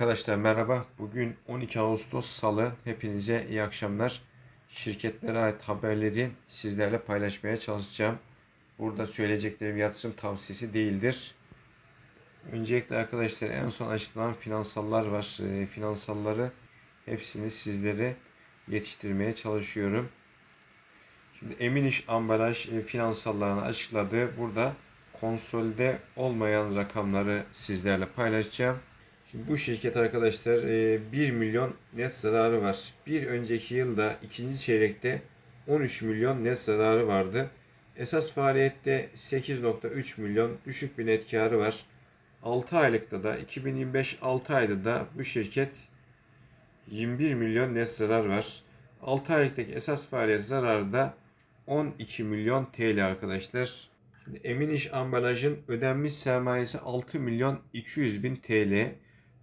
Arkadaşlar merhaba. Bugün 12 Ağustos Salı. Hepinize iyi akşamlar. Şirketlere ait haberleri sizlerle paylaşmaya çalışacağım. Burada söyleyeceklerim yatırım tavsiyesi değildir. Öncelikle arkadaşlar en son açıklanan finansallar var. E, finansalları hepsini sizlere yetiştirmeye çalışıyorum. Şimdi Emin İş Ambalaj e, finansallarını açıkladı. Burada konsolde olmayan rakamları sizlerle paylaşacağım. Şimdi bu şirket arkadaşlar e, 1 milyon net zararı var. Bir önceki yılda ikinci çeyrekte 13 milyon net zararı vardı. Esas faaliyette 8.3 milyon düşük bir net karı var. 6 aylıkta da 2025 6 ayda da bu şirket 21 milyon net zarar var. 6 aylıktaki esas faaliyet zararı da 12 milyon TL arkadaşlar. Şimdi Emin İş Ambalaj'ın ödenmiş sermayesi 6 milyon 200 bin TL.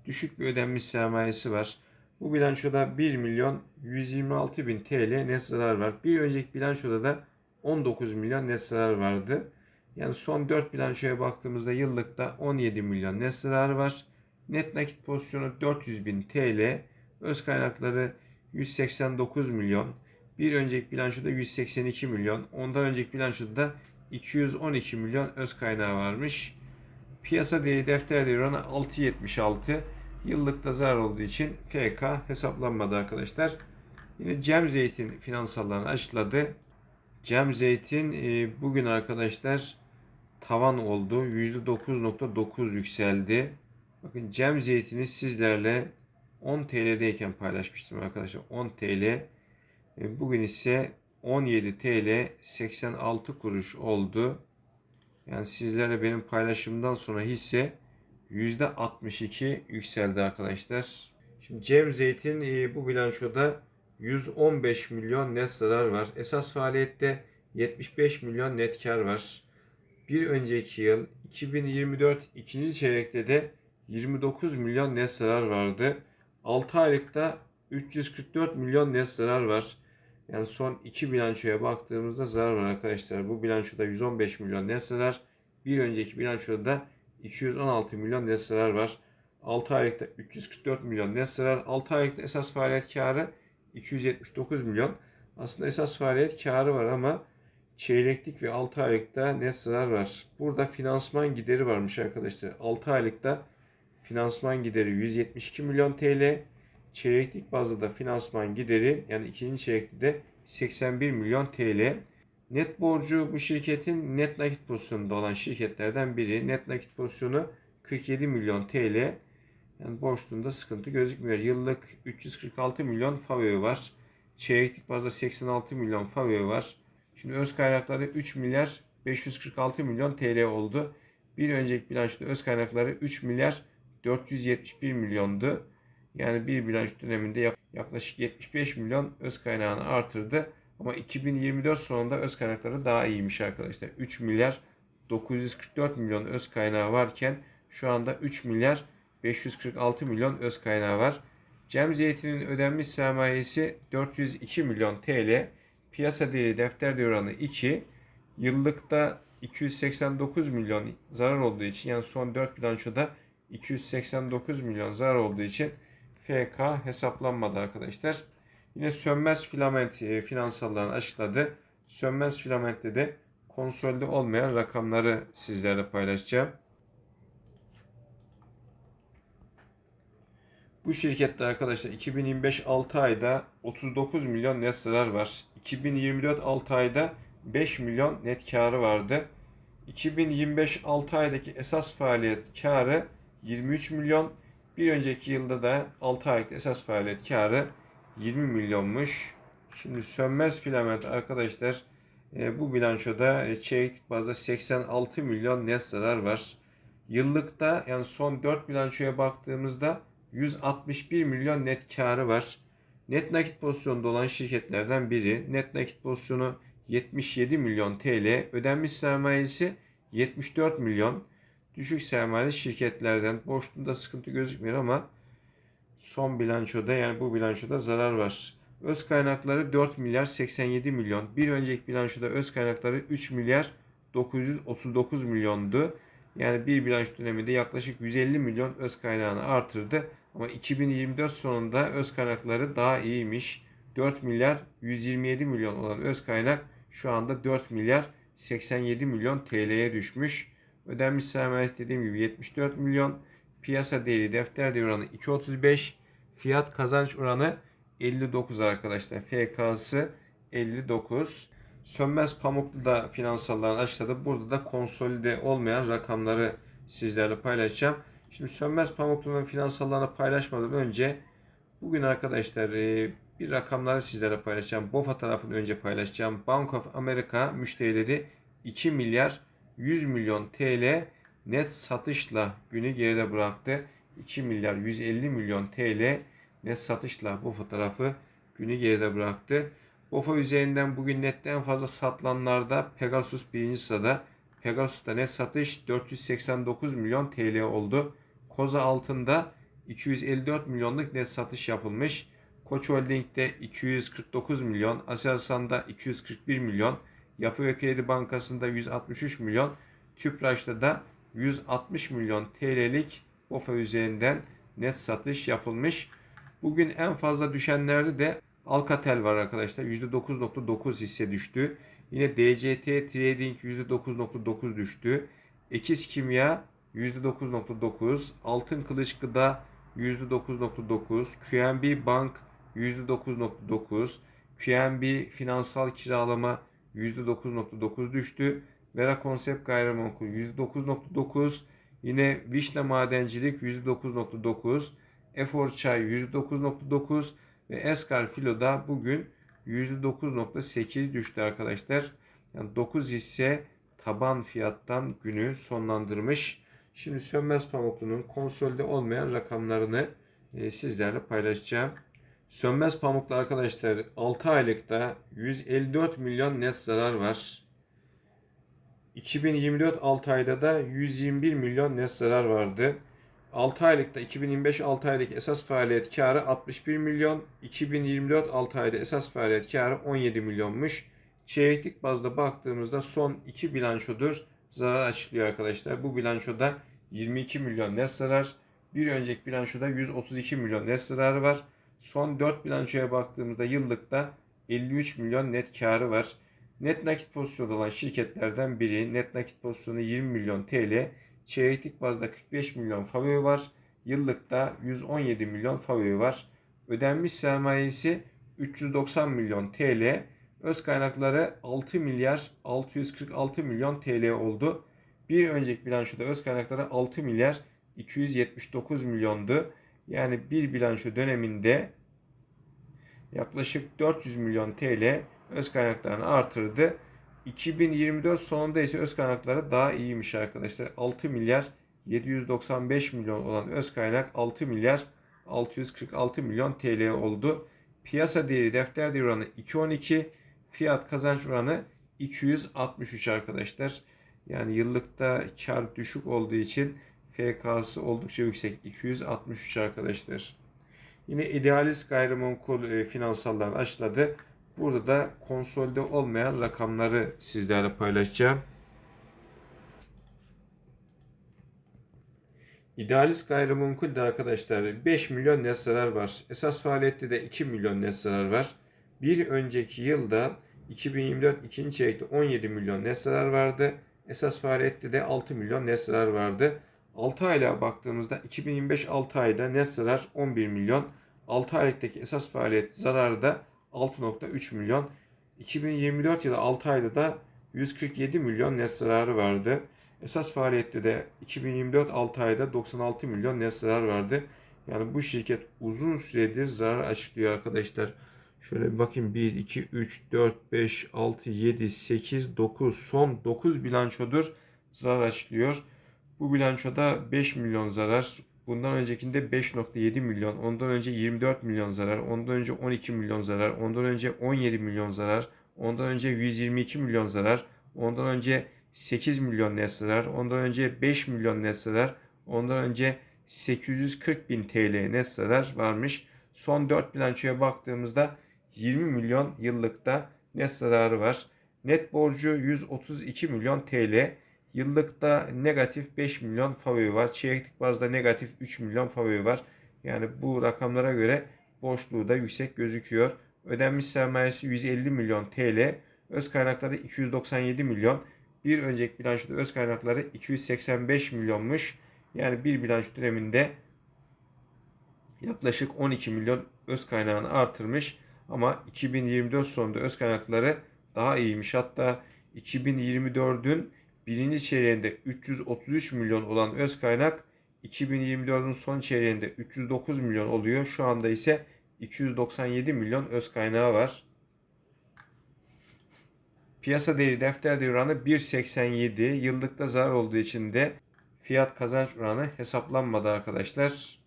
Düşük bir ödenmiş sermayesi var. Bu bilançoda 1 milyon 126 bin TL net zarar var. Bir önceki bilançoda da 19 milyon net zarar vardı. Yani son 4 bilançoya baktığımızda yıllıkta 17 milyon net zararı var. Net nakit pozisyonu 400 bin TL. Öz kaynakları 189 milyon. Bir önceki bilançoda 182 milyon. Ondan önceki bilançoda da 212 milyon öz kaynağı varmış. Piyasa değeri defter değeri oranı 6.76. Yıllıkta zarar olduğu için FK hesaplanmadı arkadaşlar. Yine Cem Zeytin finansallarını açıkladı. Cem Zeytin e, bugün arkadaşlar tavan oldu. %9.9 yükseldi. Bakın Cem Zeytin'i sizlerle 10 TL'deyken paylaşmıştım arkadaşlar. 10 TL. E, bugün ise 17 TL 86 kuruş oldu. Yani sizlerle benim paylaşımdan sonra hisse %62 yükseldi arkadaşlar. Şimdi Cem Zeytin e, bu bilançoda 115 milyon net zarar var. Esas faaliyette 75 milyon net kar var. Bir önceki yıl 2024 ikinci çeyrekte de 29 milyon net zarar vardı. 6 aylıkta 344 milyon net zarar var. Yani son iki bilançoya baktığımızda zarar var arkadaşlar. Bu bilançoda 115 milyon net zarar. Bir önceki bilançoda da 216 milyon net zarar var. 6 aylıkta 344 milyon net zarar. 6 aylıkta esas faaliyet karı 279 milyon. Aslında esas faaliyet karı var ama çeyreklik ve 6 aylıkta net zarar var. Burada finansman gideri varmış arkadaşlar. 6 aylıkta finansman gideri 172 milyon TL. Çeyreklik bazda da finansman gideri yani ikinci çeyrekte de 81 milyon TL. Net borcu bu şirketin net nakit pozisyonunda olan şirketlerden biri. Net nakit pozisyonu 47 milyon TL. Yani borçluğunda sıkıntı gözükmüyor. Yıllık 346 milyon FAVÖ var. Çeyreklik bazda 86 milyon FAVÖ var. Şimdi öz kaynakları 3 milyar 546 milyon TL oldu. Bir önceki bilançoda öz kaynakları 3 milyar 471 milyondu. Yani bir bilanço döneminde yaklaşık 75 milyon öz kaynağını artırdı. Ama 2024 sonunda öz kaynakları daha iyiymiş arkadaşlar. 3 milyar 944 milyon öz kaynağı varken şu anda 3 milyar 546 milyon öz kaynağı var. Cem Zeytin'in ödenmiş sermayesi 402 milyon TL. Piyasa değeri defter değeri oranı 2. Yıllıkta 289 milyon zarar olduğu için yani son 4 bilançoda 289 milyon zarar olduğu için FK hesaplanmadı arkadaşlar. Yine sönmez filament e, finansallarını açıkladı. Sönmez filamentte de konsolde olmayan rakamları sizlerle paylaşacağım. Bu şirkette arkadaşlar 2025 6 ayda 39 milyon net zarar var. 2024 6 ayda 5 milyon net karı vardı. 2025 6 aydaki esas faaliyet karı 23 milyon. Bir önceki yılda da 6 aylık esas faaliyet karı 20 milyonmuş. Şimdi sönmez filament arkadaşlar e, bu bilançoda e, çeyreklik bazda 86 milyon net zarar var. Yıllıkta yani son 4 bilançoya baktığımızda 161 milyon net karı var. Net nakit pozisyonda olan şirketlerden biri. Net nakit pozisyonu 77 milyon TL. Ödenmiş sermayesi 74 milyon. Düşük sermayeli şirketlerden borçluğunda sıkıntı gözükmüyor ama son bilançoda yani bu bilançoda zarar var. Öz kaynakları 4 milyar 87 milyon. Bir önceki bilançoda öz kaynakları 3 milyar 939 milyondu. Yani bir bilanço döneminde yaklaşık 150 milyon öz kaynağını artırdı. Ama 2024 sonunda öz kaynakları daha iyiymiş. 4 milyar 127 milyon olan öz kaynak şu anda 4 milyar 87 milyon TL'ye düşmüş. Ödenmiş sermayesi dediğim gibi 74 milyon. Piyasa değeri defter değeri oranı 2.35. Fiyat kazanç oranı 59 arkadaşlar. FK'sı 59. Sönmez Pamuklu da finansallarını açıkladı. Burada da konsolide olmayan rakamları sizlerle paylaşacağım. Şimdi Sönmez Pamuklu'nun finansallarını paylaşmadan önce bugün arkadaşlar e, bir rakamları sizlerle paylaşacağım. BOFA tarafını önce paylaşacağım. Bank of America müşterileri 2 milyar 100 milyon TL net satışla günü geride bıraktı. 2 milyar 150 milyon TL net satışla bu fotoğrafı günü geride bıraktı. BOFA üzerinden bugün nette en fazla satılanlarda Pegasus birinci sırada. Pegasus'ta net satış 489 milyon TL oldu. Koza altında 254 milyonluk net satış yapılmış. Koç Holding'de 249 milyon, Aselsan'da 241 milyon, Yapı ve Kredi Bankası'nda 163 milyon, Tüpraş'ta da 160 milyon TL'lik BOFA üzerinden net satış yapılmış. Bugün en fazla düşenlerde de Alcatel var arkadaşlar. %9.9 hisse düştü. Yine DCT Trading %9.9 düştü. Ekiz Kimya %9.9. Altın Kılıç Gıda %9.9. QNB Bank %9.9. QNB Finansal Kiralama %9.9 düştü. Vera Konsept Gayrimenkul %9.9. Yine Vişne Madencilik %9.9. Efor Çay %9.9 ve Eskar Filo'da bugün %9.8 düştü arkadaşlar. Yani 9 hisse taban fiyattan günü sonlandırmış. Şimdi Sönmez Pamuklu'nun konsolde olmayan rakamlarını e, sizlerle paylaşacağım. Sönmez Pamuklu arkadaşlar 6 aylıkta 154 milyon net zarar var. 2024 6 ayda da 121 milyon net zarar vardı. 6 aylıkta 2025 6 aylık esas faaliyet karı 61 milyon. 2024 6 ayda esas faaliyet karı 17 milyonmuş. Çeyreklik bazda baktığımızda son 2 bilançodur zarar açıklıyor arkadaşlar. Bu bilançoda 22 milyon net zarar. Bir önceki bilançoda 132 milyon net zararı var. Son 4 bilançoya baktığımızda yıllıkta 53 milyon net karı var. Net nakit pozisyonu olan şirketlerden biri net nakit pozisyonu 20 milyon TL. Çeyreklik bazda 45 milyon favori var. Yıllıkta 117 milyon favori var. Ödenmiş sermayesi 390 milyon TL. Öz kaynakları 6 milyar 646 milyon TL oldu. Bir önceki bilançoda öz kaynakları 6 milyar 279 milyondu. Yani bir bilanço döneminde yaklaşık 400 milyon TL öz kaynaklarını artırdı. 2024 sonunda ise öz kaynakları daha iyiymiş arkadaşlar. 6 milyar 795 milyon olan öz kaynak 6 milyar 646 milyon TL oldu. Piyasa değeri defter değeri oranı 2.12. Fiyat kazanç oranı 263 arkadaşlar. Yani yıllıkta kar düşük olduğu için FK'sı oldukça yüksek. 263 arkadaşlar. Yine idealist gayrimenkul e, finansallar açıkladı. Burada da konsolde olmayan rakamları sizlerle paylaşacağım. İdealist gayrimenkul de arkadaşlar 5 milyon net zarar var. Esas faaliyette de 2 milyon net zarar var. Bir önceki yılda 2024 ikinci çeyrekte 17 milyon net zarar vardı. Esas faaliyette de 6 milyon net zarar vardı. 6 aylığa baktığımızda 2025 6 ayda net zarar 11 milyon. 6 aylıktaki esas faaliyet zararı da 6.3 milyon. 2024 yılı 6 ayda da 147 milyon net zararı vardı. Esas faaliyette de 2024 6 ayda 96 milyon net zarar vardı. Yani bu şirket uzun süredir zarar açıklıyor arkadaşlar. Şöyle bir bakayım 1, 2, 3, 4, 5, 6, 7, 8, 9 son 9 bilançodur zarar açıklıyor. Bu bilançoda 5 milyon zarar. Bundan öncekinde 5.7 milyon. Ondan önce 24 milyon zarar. Ondan önce 12 milyon zarar. Ondan önce 17 milyon zarar. Ondan önce 122 milyon zarar. Ondan önce 8 milyon net zarar. Ondan önce 5 milyon net zarar. Ondan önce 840 bin TL net zarar varmış. Son 4 bilançoya baktığımızda 20 milyon yıllıkta net zararı var. Net borcu 132 milyon TL. Yıllıkta negatif 5 milyon favori var. Çeyreklik bazda negatif 3 milyon favori var. Yani bu rakamlara göre borçluğu da yüksek gözüküyor. Ödenmiş sermayesi 150 milyon TL, öz kaynakları 297 milyon. Bir önceki bilançoda öz kaynakları 285 milyonmuş. Yani bir bilanço döneminde yaklaşık 12 milyon öz kaynağını artırmış. Ama 2024 sonunda öz kaynakları daha iyiymiş. Hatta 2024'ün birinci çeyreğinde 333 milyon olan öz kaynak 2024'ün son çeyreğinde 309 milyon oluyor. Şu anda ise 297 milyon öz kaynağı var. Piyasa değeri defter değeri oranı 1.87. Yıllıkta zarar olduğu için de fiyat kazanç oranı hesaplanmadı arkadaşlar.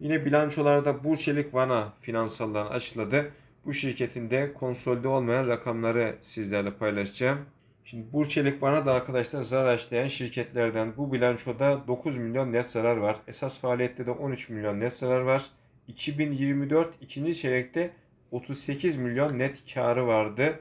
Yine bilançolarda Burçelik Vana finansallarını açıkladı. Bu şirketin de konsolide olmayan rakamları sizlerle paylaşacağım. Şimdi Burçelik Vana da arkadaşlar zarar açlayan şirketlerden. Bu bilançoda 9 milyon net zarar var. Esas faaliyette de 13 milyon net zarar var. 2024 ikinci çeyrekte 38 milyon net karı vardı.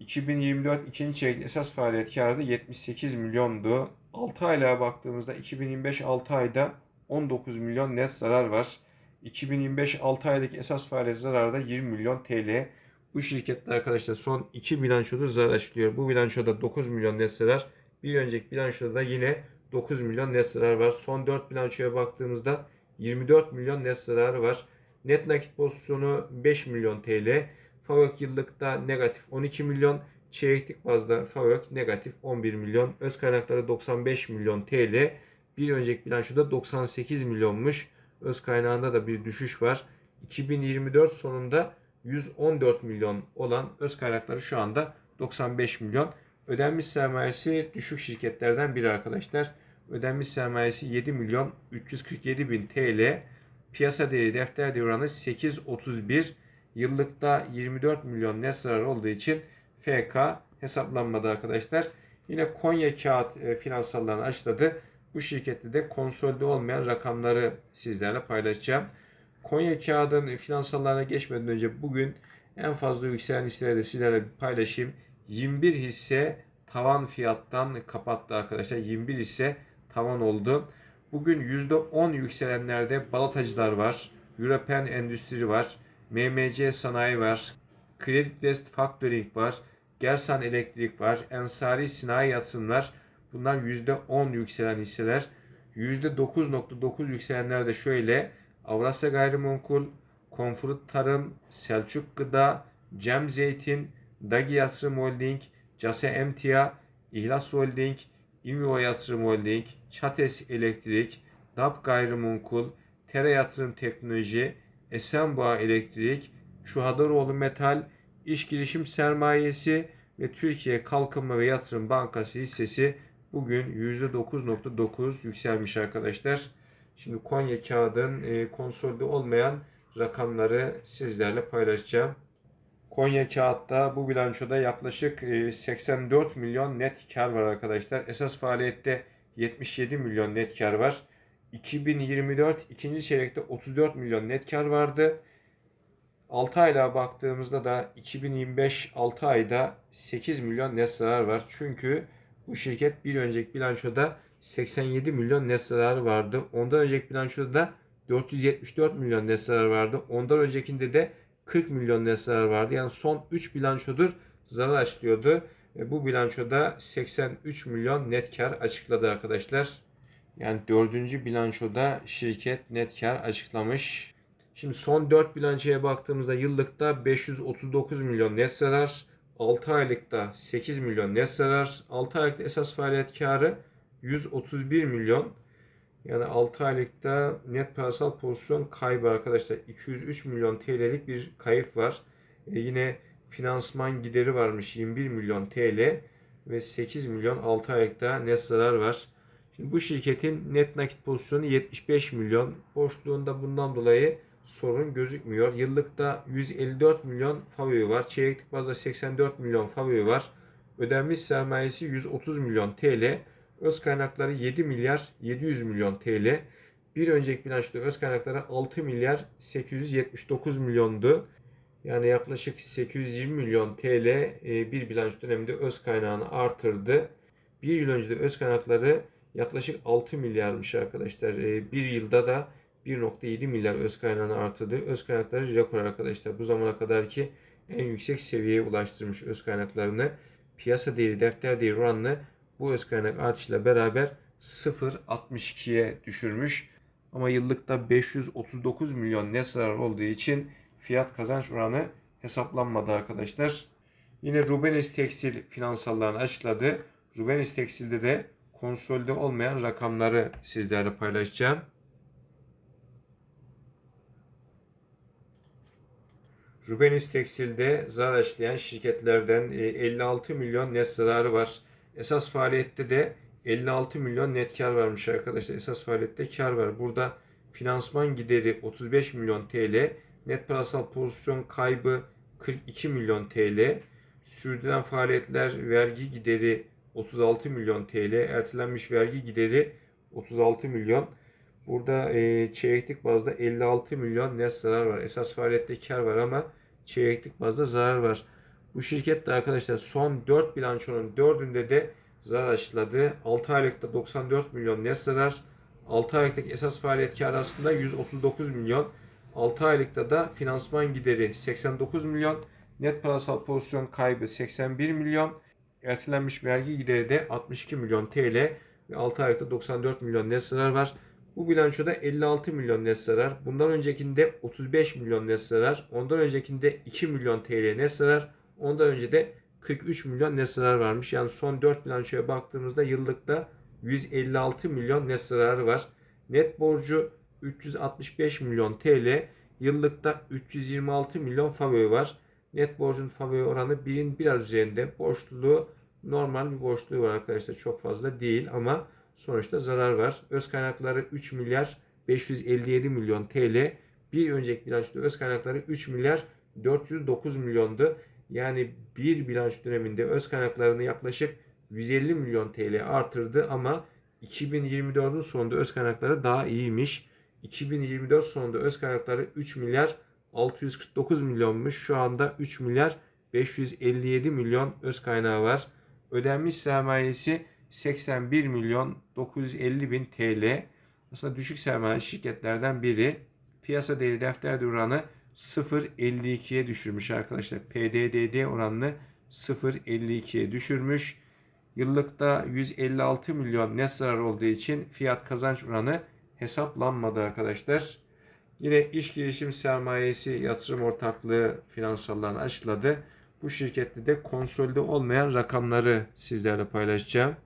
2024 ikinci çeyrek esas faaliyet karı da 78 milyondu. 6 aylığa baktığımızda 2025 6 ayda 19 milyon net zarar var. 2025 6 aylık esas faaliyet zararı da 20 milyon TL. Bu şirkette arkadaşlar son 2 bilançoda zarar açılıyor. Bu bilançoda 9 milyon net zarar. Bir önceki bilançoda da yine 9 milyon net zarar var. Son 4 bilançoya baktığımızda 24 milyon net zararı var. Net nakit pozisyonu 5 milyon TL. FAVÖK yıllıkta negatif 12 milyon. Çeyreklik bazda FAVÖK negatif 11 milyon. Öz kaynakları 95 milyon TL. Bir önceki bilançoda 98 milyonmuş. Öz kaynağında da bir düşüş var. 2024 sonunda 114 milyon olan öz kaynakları şu anda 95 milyon. Ödenmiş sermayesi düşük şirketlerden biri arkadaşlar. Ödenmiş sermayesi 7 milyon 347 bin TL. Piyasa değeri defter değeri oranı 8.31. Yıllıkta 24 milyon net zarar olduğu için FK hesaplanmadı arkadaşlar. Yine Konya Kağıt e, finansallarını açıkladı. Bu şirkette de konsolide olmayan rakamları sizlerle paylaşacağım. Konya Kağıt'ın finansallarına geçmeden önce bugün en fazla yükselen hisseleri de sizlerle paylaşayım. 21 hisse tavan fiyattan kapattı arkadaşlar. 21 hisse tavan oldu. Bugün %10 yükselenlerde balatacılar var. European Endüstri var. MMC Sanayi var. Credit West Factoring var. Gersan Elektrik var. Ensari Sinayi Yatırımlar. Bunlar %10 yükselen hisseler. %9.9 yükselenler de şöyle. Avrasya Gayrimenkul, Konfurt Tarım, Selçuk Gıda, Cem Zeytin, Dagi Yatırım Holding, Case Emtia, İhlas Holding, İmyo Yatırım Holding, Çates Elektrik, DAP Gayrimenkul, Tera Yatırım Teknoloji, Esenboğa Elektrik, Çuhadaroğlu Metal, İş Girişim Sermayesi ve Türkiye Kalkınma ve Yatırım Bankası hissesi bugün %9.9 yükselmiş arkadaşlar. Şimdi Konya kağıdın e, konsolide olmayan rakamları sizlerle paylaşacağım. Konya kağıtta bu bilançoda yaklaşık e, 84 milyon net kar var arkadaşlar. Esas faaliyette 77 milyon net kar var. 2024 ikinci çeyrekte 34 milyon net kar vardı. 6 aylığa baktığımızda da 2025 6 ayda 8 milyon net zarar var. Çünkü bu şirket bir önceki bilançoda 87 milyon net vardı. Ondan önceki bilançoda da 474 milyon net vardı. Ondan öncekinde de 40 milyon net vardı. Yani son 3 bilançodur zarar açlıyordu. E, bu bilançoda 83 milyon net kar açıkladı arkadaşlar. Yani dördüncü bilançoda şirket net kar açıklamış. Şimdi son 4 bilançoya baktığımızda yıllıkta 539 milyon net zarar, 6 aylıkta 8 milyon net zarar, 6 aylıkta esas faaliyet karı 131 milyon. Yani 6 aylıkta net parasal pozisyon kaybı arkadaşlar 203 milyon TL'lik bir kayıp var. E yine finansman gideri varmış 21 milyon TL ve 8 milyon 6 aylıkta net zarar var. Şimdi bu şirketin net nakit pozisyonu 75 milyon. Borçluğunda bundan dolayı sorun gözükmüyor. Yıllıkta 154 milyon favori var. Çeyreklik bazda 84 milyon favori var. Ödenmiş sermayesi 130 milyon TL. Öz kaynakları 7 milyar 700 milyon TL. Bir önceki bilançoda öz kaynakları 6 milyar 879 milyondu. Yani yaklaşık 820 milyon TL e, bir bilanço döneminde öz kaynağını artırdı. Bir yıl önce de öz kaynakları yaklaşık 6 milyarmış arkadaşlar. E, bir yılda da 1.7 milyar öz kaynağını artırdı. Öz kaynakları rekor arkadaşlar. Bu zamana kadar ki en yüksek seviyeye ulaştırmış öz kaynaklarını. Piyasa değeri, defter değeri oranını bu öz kaynak artışla beraber 0.62'ye düşürmüş. Ama yıllıkta 539 milyon net zarar olduğu için fiyat kazanç oranı hesaplanmadı arkadaşlar. Yine Rubenis Tekstil finansallarını açıkladı. Rubenis Tekstil'de de konsolide olmayan rakamları sizlerle paylaşacağım. Rubenis Tekstil'de zarar işleyen şirketlerden 56 milyon net zararı var. Esas faaliyette de 56 milyon net kar varmış arkadaşlar. Esas faaliyette kar var. Burada finansman gideri 35 milyon TL, net parasal pozisyon kaybı 42 milyon TL, sürdüren faaliyetler vergi gideri 36 milyon TL, ertelenmiş vergi gideri 36 milyon. Burada e, çeyreklik bazda 56 milyon net zarar var. Esas faaliyette kar var ama çeyreklik bazda zarar var. Bu şirket de arkadaşlar son 4 bilançonun 4'ünde de zarar açıkladı. 6 aylıkta 94 milyon net zarar. 6 aylıktaki esas faaliyet karı aslında 139 milyon. 6 aylıkta da finansman gideri 89 milyon. Net parasal pozisyon kaybı 81 milyon. Ertelenmiş vergi gideri de 62 milyon TL ve 6 aylıkta 94 milyon net zarar var. Bu bilançoda 56 milyon net zarar. Bundan öncekinde 35 milyon net zarar. Ondan öncekinde 2 milyon TL net zarar. Ondan önce de 43 milyon net varmış. Yani son 4 bilançoya baktığımızda yıllıkta 156 milyon net var. Net borcu 365 milyon TL. Yıllıkta 326 milyon favori var. Net borcun favori oranı birin biraz üzerinde. Borçluluğu normal bir borçluğu var arkadaşlar. Çok fazla değil ama sonuçta zarar var. Öz kaynakları 3 milyar 557 milyon TL. Bir önceki bilançoda öz kaynakları 3 milyar 409 milyondu. Yani bir bilanço döneminde öz kaynaklarını yaklaşık 150 milyon TL artırdı ama 2024'ün sonunda öz kaynakları daha iyiymiş. 2024 sonunda öz kaynakları 3 milyar 649 milyonmuş. Şu anda 3 milyar 557 milyon öz kaynağı var. Ödenmiş sermayesi 81 milyon 950 bin TL. Aslında düşük sermaye şirketlerden biri. Piyasa değeri defter oranı 0.52'ye düşürmüş arkadaşlar. PDDD oranını 0.52'ye düşürmüş. Yıllıkta 156 milyon net zarar olduğu için fiyat kazanç oranı hesaplanmadı arkadaşlar. Yine iş girişim sermayesi yatırım ortaklığı finansallarını açıkladı. Bu şirkette de konsolide olmayan rakamları sizlerle paylaşacağım.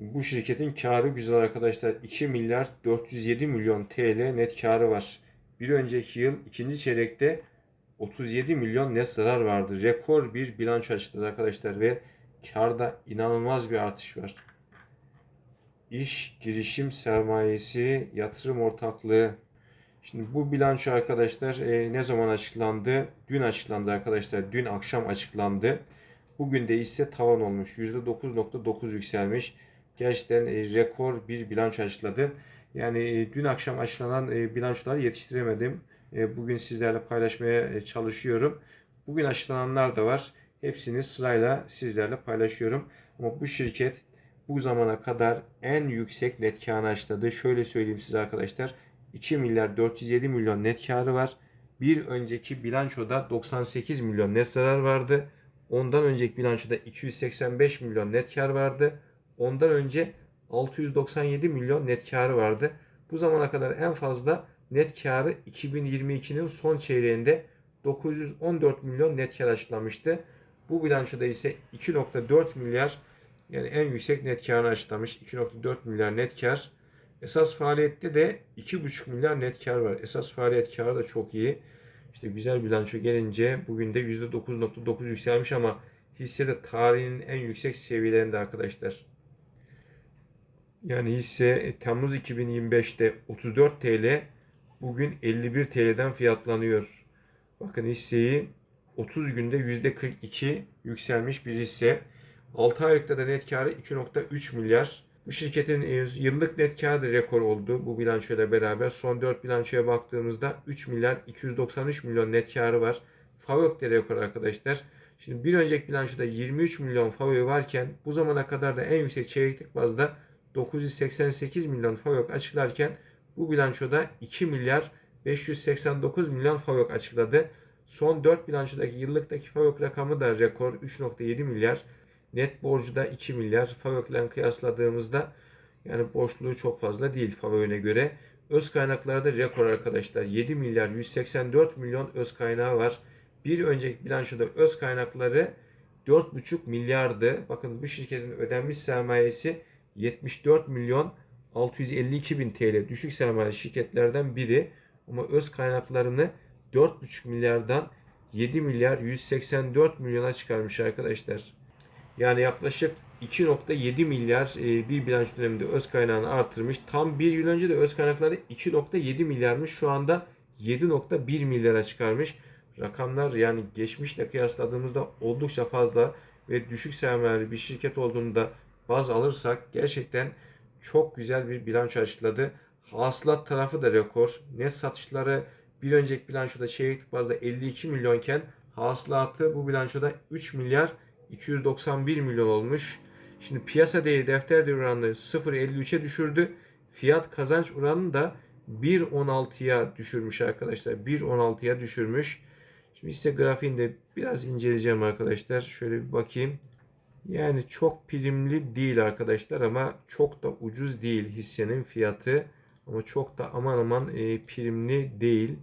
Bu şirketin karı güzel arkadaşlar. 2 milyar 407 milyon TL net karı var. Bir önceki yıl ikinci çeyrekte 37 milyon net zarar vardı. Rekor bir bilanço açıkladı arkadaşlar ve karda inanılmaz bir artış var. İş, girişim sermayesi, yatırım ortaklığı. Şimdi bu bilanço arkadaşlar e, ne zaman açıklandı? Dün açıklandı arkadaşlar. Dün akşam açıklandı. Bugün de ise tavan olmuş. %9.9 yükselmiş. Gerçekten e, rekor bir bilanço açıkladı. Yani e, dün akşam açıklanan e, bilançoları yetiştiremedim. E, bugün sizlerle paylaşmaya e, çalışıyorum. Bugün açıklananlar da var. Hepsini sırayla sizlerle paylaşıyorum. Ama bu şirket bu zamana kadar en yüksek net karını açıkladı. Şöyle söyleyeyim size arkadaşlar. 2 milyar 407 milyon net karı var. Bir önceki bilançoda 98 milyon net zarar vardı. Ondan önceki bilançoda 285 milyon net kar vardı. Ondan önce 697 milyon net karı vardı. Bu zamana kadar en fazla net karı 2022'nin son çeyreğinde 914 milyon net kar açıklamıştı. Bu bilançoda ise 2.4 milyar yani en yüksek net karını açıklamış. 2.4 milyar net kar. Esas faaliyette de 2.5 milyar net kar var. Esas faaliyet karı da çok iyi. İşte güzel bilanço gelince bugün de %9.9 yükselmiş ama hisse de tarihinin en yüksek seviyelerinde arkadaşlar. Yani hisse Temmuz 2025'te 34 TL, bugün 51 TL'den fiyatlanıyor. Bakın hisseyi 30 günde %42 yükselmiş bir hisse. 6 aylıkta da net karı 2.3 milyar. Bu şirketin yıllık net karı rekor oldu bu bilançoyla beraber. Son 4 bilançoya baktığımızda 3 milyar 293 milyon net karı var. Favök de rekor arkadaşlar. Şimdi bir önceki bilançoda 23 milyon FAVÖ varken bu zamana kadar da en yüksek çeyreklik bazda 988 milyon FAVÖK açıklarken bu bilançoda 2 milyar 589 milyon FAVÖK açıkladı. Son 4 bilançodaki yıllıktaki FAVÖK rakamı da rekor 3.7 milyar. Net borcu da 2 milyar. FAVÖK'le kıyasladığımızda yani borçluğu çok fazla değil FAVÖK'e göre. Öz kaynakları da rekor arkadaşlar. 7 milyar 184 milyon öz kaynağı var. Bir önceki bilançoda öz kaynakları 4,5 milyardı. Bakın bu şirketin ödenmiş sermayesi 74 milyon 652 bin TL. Düşük sermaye şirketlerden biri. Ama öz kaynaklarını 4,5 milyardan 7 milyar 184 milyona çıkarmış arkadaşlar. Yani yaklaşık 2.7 milyar e, bir bilanço döneminde öz kaynağını artırmış. Tam bir yıl önce de öz kaynakları 2.7 milyarmış. Şu anda 7.1 milyara çıkarmış. Rakamlar yani geçmişle kıyasladığımızda oldukça fazla ve düşük sermayeli bir şirket olduğunda baz alırsak gerçekten çok güzel bir bilanço açıkladı. Hasılat tarafı da rekor. Net satışları bir önceki bilançoda çeyreklik bazda 52 milyonken hasılatı bu bilançoda 3 milyar 291 milyon olmuş. Şimdi piyasa değeri defter değeri oranını 0.53'e düşürdü. Fiyat kazanç oranını da 1.16'ya düşürmüş arkadaşlar. 1.16'ya düşürmüş. Şimdi size grafiğini de biraz inceleyeceğim arkadaşlar. Şöyle bir bakayım. Yani çok primli değil arkadaşlar ama çok da ucuz değil hissenin fiyatı. Ama çok da aman aman e, primli değil.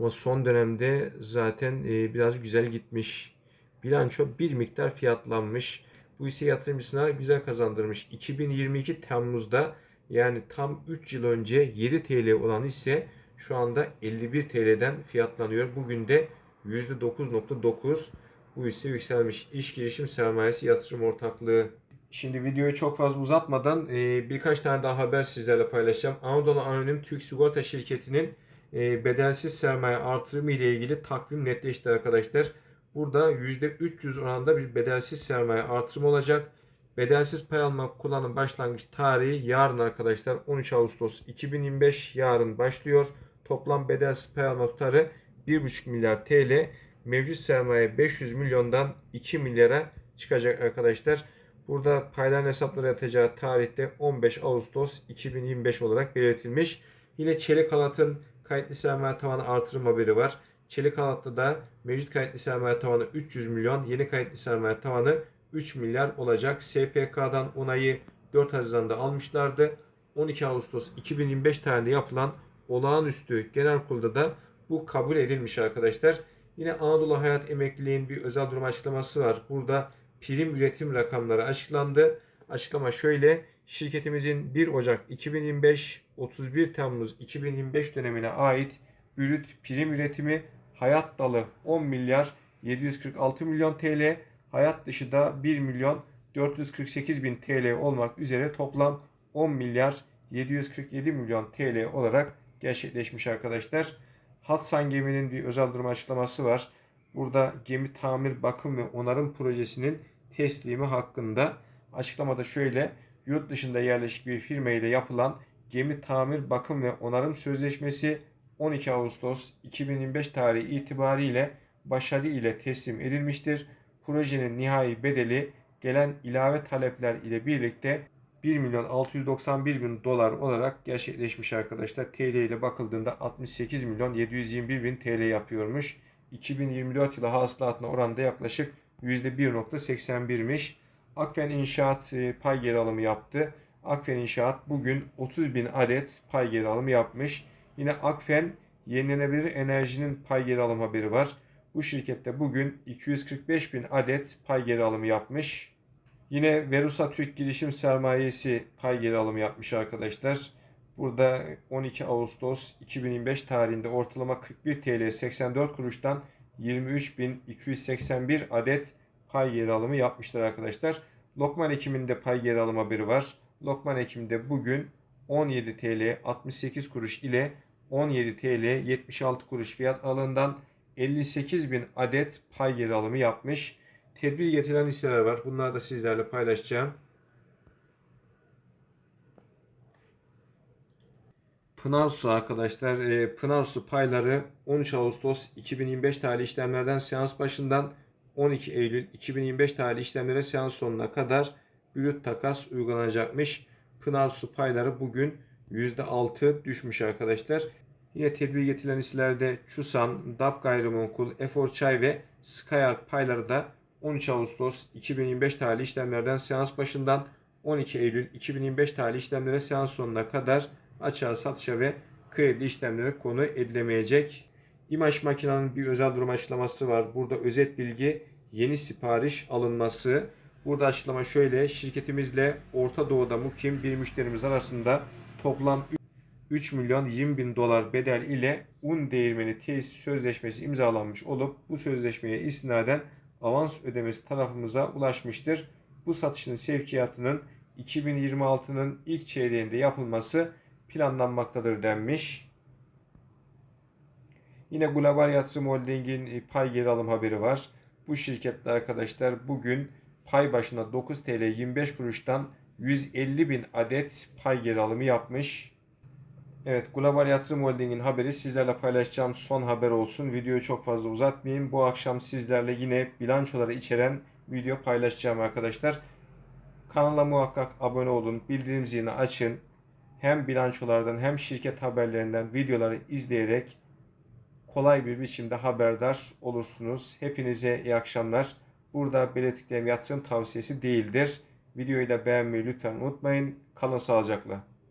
Ama son dönemde zaten e, biraz güzel gitmiş. Bilanço bir miktar fiyatlanmış. Bu hisse yatırımcısına güzel kazandırmış. 2022 Temmuz'da yani tam 3 yıl önce 7 TL olan hisse şu anda 51 TL'den fiyatlanıyor. Bugün de %9.9 bu hisse yükselmiş. İş girişim sermayesi yatırım ortaklığı. Şimdi videoyu çok fazla uzatmadan e, birkaç tane daha haber sizlerle paylaşacağım. Anadolu Anonim Türk Sigorta Şirketi'nin e, bedelsiz sermaye artırımı ile ilgili takvim netleşti arkadaşlar. Burada %300 oranında bir bedelsiz sermaye artırımı olacak. Bedelsiz pay alma kullanım başlangıç tarihi yarın arkadaşlar 13 Ağustos 2025 yarın başlıyor. Toplam bedelsiz pay alma tutarı 1,5 milyar TL. Mevcut sermaye 500 milyondan 2 milyara çıkacak arkadaşlar. Burada payların hesaplara yatacağı tarihte 15 Ağustos 2025 olarak belirtilmiş. Yine çelik halatın kayıtlı sermaye tavanı artırım haberi var. Çelik halatlı da mevcut kayıtlı sermaye tavanı 300 milyon, yeni kayıtlı sermaye tavanı 3 milyar olacak. SPK'dan onayı 4 Haziran'da almışlardı. 12 Ağustos 2025 tarihinde yapılan olağanüstü genel kurulda da bu kabul edilmiş arkadaşlar. Yine Anadolu Hayat Emekliliğin bir özel durum açıklaması var. Burada prim üretim rakamları açıklandı. Açıklama şöyle. Şirketimizin 1 Ocak 2025 31 Temmuz 2025 dönemine ait brüt prim üretimi hayat dalı 10 milyar 746 milyon TL, hayat dışı da 1 milyon 448 bin TL olmak üzere toplam 10 milyar 747 milyon TL olarak gerçekleşmiş arkadaşlar. Hatsan geminin bir özel durum açıklaması var. Burada gemi tamir, bakım ve onarım projesinin teslimi hakkında açıklamada şöyle yurt dışında yerleşik bir firma ile yapılan gemi tamir, bakım ve onarım sözleşmesi 12 Ağustos 2025 tarihi itibariyle başarı ile teslim edilmiştir. Projenin nihai bedeli gelen ilave talepler ile birlikte 1 milyon 691 bin dolar olarak gerçekleşmiş arkadaşlar. TL ile bakıldığında 68 milyon 721 bin TL yapıyormuş. 2024 yılı hasılatına oranda yaklaşık %1.81'miş. Akfen İnşaat e, pay geri alımı yaptı. Akfen İnşaat bugün 30 bin adet pay geri alımı yapmış. Yine Akfen yenilenebilir enerjinin pay geri alım haberi var. Bu şirkette bugün 245 bin adet pay geri alımı yapmış. Yine Verusa Türk girişim sermayesi pay geri alımı yapmış arkadaşlar. Burada 12 Ağustos 2025 tarihinde ortalama 41 TL 84 kuruştan 23.281 adet pay geri alımı yapmışlar arkadaşlar. Lokman Ekim'inde pay geri alım haberi var. Lokman Ekim'de bugün 17 TL 68 kuruş ile 17 TL 76 kuruş fiyat aralığından 58 bin adet pay geri alımı yapmış. Tedbir getiren hisseler var. Bunları da sizlerle paylaşacağım. Pınar Su arkadaşlar. E, Pınar Su payları 13 Ağustos 2025 tarihli işlemlerden seans başından 12 Eylül 2025 tarihli işlemlere seans sonuna kadar brüt takas uygulanacakmış. Pınar Su payları bugün %6 düşmüş arkadaşlar. Yine tedbir getirilen hisselerde Çusan, DAP Gayrimenkul, Efor Çay ve Skyart payları da 13 Ağustos 2025 tarihli işlemlerden seans başından 12 Eylül 2025 tarihli işlemlere seans sonuna kadar açığa satışa ve kredi işlemlere konu edilemeyecek. İmaj makinenin bir özel durum açıklaması var. Burada özet bilgi yeni sipariş alınması. Burada açıklama şöyle. Şirketimizle Orta Doğu'da mukim bir müşterimiz arasında toplam 3 milyon 20 bin dolar bedel ile un değirmeni tesis sözleşmesi imzalanmış olup bu sözleşmeye istinaden avans ödemesi tarafımıza ulaşmıştır. Bu satışın sevkiyatının 2026'nın ilk çeyreğinde yapılması planlanmaktadır denmiş. Yine Global Yatırım Holding'in pay geri alım haberi var. Bu şirkette arkadaşlar bugün pay başına 9 TL 25 kuruştan 150 bin adet pay geri alımı yapmış. Evet Global Yatırım Holding'in haberi sizlerle paylaşacağım son haber olsun. Videoyu çok fazla uzatmayayım. Bu akşam sizlerle yine bilançoları içeren video paylaşacağım arkadaşlar. Kanala muhakkak abone olun. Bildirim zilini açın. Hem bilançolardan hem şirket haberlerinden videoları izleyerek kolay bir biçimde haberdar olursunuz. Hepinize iyi akşamlar. Burada belirttiklerim yatırım tavsiyesi değildir. Videoyu da beğenmeyi lütfen unutmayın. Kalın sağlıcakla.